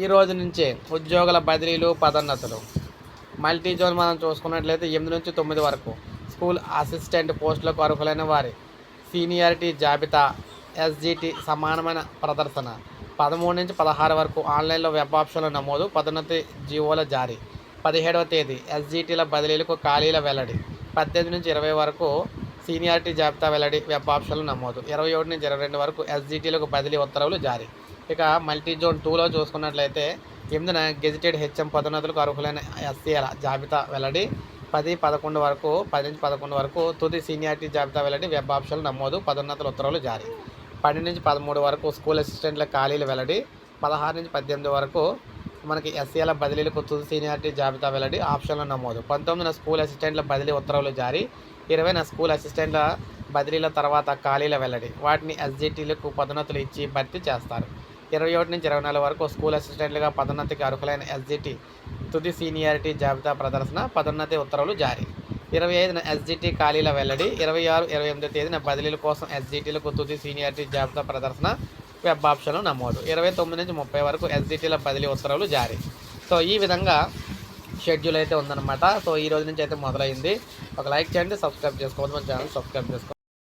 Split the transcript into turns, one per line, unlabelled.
ఈ రోజు నుంచే ఉద్యోగుల బదిలీలు పదోన్నతులు. మల్టీ జోన్ మనం చూసుకున్నట్లయితే ఎనిమిది నుంచి తొమ్మిది వరకు స్కూల్ అసిస్టెంట్ పోస్టులకు అర్హులైన వారి సీనియారిటీ జాబితా ఎస్జిటి సమానమైన ప్రదర్శన. పదమూడు నుంచి పదహారు వరకు ఆన్లైన్లో వెబ్ ఆప్షన్ల నమోదు పదోన్నతి జీవోల జారీ. పదిహేడవ తేదీ ఎస్జిటిల బదిలీలకు ఖాళీల వెల్లడి. పద్దెనిమిది నుంచి ఇరవై వరకు సీనియారిటీ జాబితా వెల్లడి వెబ్ ఆప్షన్లు నమోదు. ఇరవై ఒకటి నుంచి ఇరవై రెండు వరకు ఎస్జిటీలకు బదిలీ ఉత్తర్వులు జారీ. ఇక మల్టీ జోన్ టూలో చూసుకున్నట్లయితే ఎనిమిదిన గెజిటెడ్ హెచ్ఎం పదోన్నతులకు అర్హులైన ఎస్సీల జాబితా వెల్లడి. పది పదకొండు వరకు పది నుంచి పదకొండు వరకు తుది సీనియారిటీ జాబితా వెల్లడి వెబ్ ఆప్షన్లు నమోదు పదోన్నతుల ఉత్తర్వులు జారీ. పన్నెండు నుంచి పదమూడు వరకు స్కూల్ అసిస్టెంట్ల ఖాళీలు వెల్లడి. పదహారు నుంచి పద్దెనిమిది వరకు మనకి ఎస్సీల బదిలీలకు తుది సీనియారిటీ జాబితా వెల్లడి ఆప్షన్ల నమోదు. పంతొమ్మిదిన స్కూల్ అసిస్టెంట్ల బదిలీ ఉత్తర్వులు జారీ. ఇరవైన స్కూల్ అసిస్టెంట్ల బదిలీల తర్వాత ఖాళీల వెల్లడి. వాటిని ఎస్జిటీలకు పదోన్నతులు ఇచ్చి భర్తీ చేస్తారు. ఇరవై ఒకటి నుంచి ఇరవై నాలుగు వరకు స్కూల్ అసిస్టెంట్లుగా పదోన్నతికి అర్హులైన ఎస్జిటి తుది సీనియారిటీ జాబితా ప్రదర్శన పదోన్నతి ఉత్తర్వులు జారీ. ఇరవై ఐదున ఎస్జిటి ఖాళీల వెల్లడి ఇరవై ఆరు ఇరవై ఎనిమిదో తేదీన బదిలీల కోసం ఎస్జిటీలకు తుది సీనియారిటీ జాబితా ప్రదర్శన వెబ్ ఆప్షన్లు నమోదు. ఇరవై తొమ్మిది నుంచి ముప్పై వరకు ఎస్జిటీల బదిలీ ఉత్తర్వులు జారీ. సో ఈ విధంగా షెడ్యూల్ అయితే ఉందన్నమాట. సో ఈ రోజు నుంచి అయితే మొదలైంది. ఒక లైక్ చేయండి సబ్స్క్రైబ్ చేసుకోవద్దు. మన ఛానల్ సబ్స్క్రైబ్ చేసుకోండి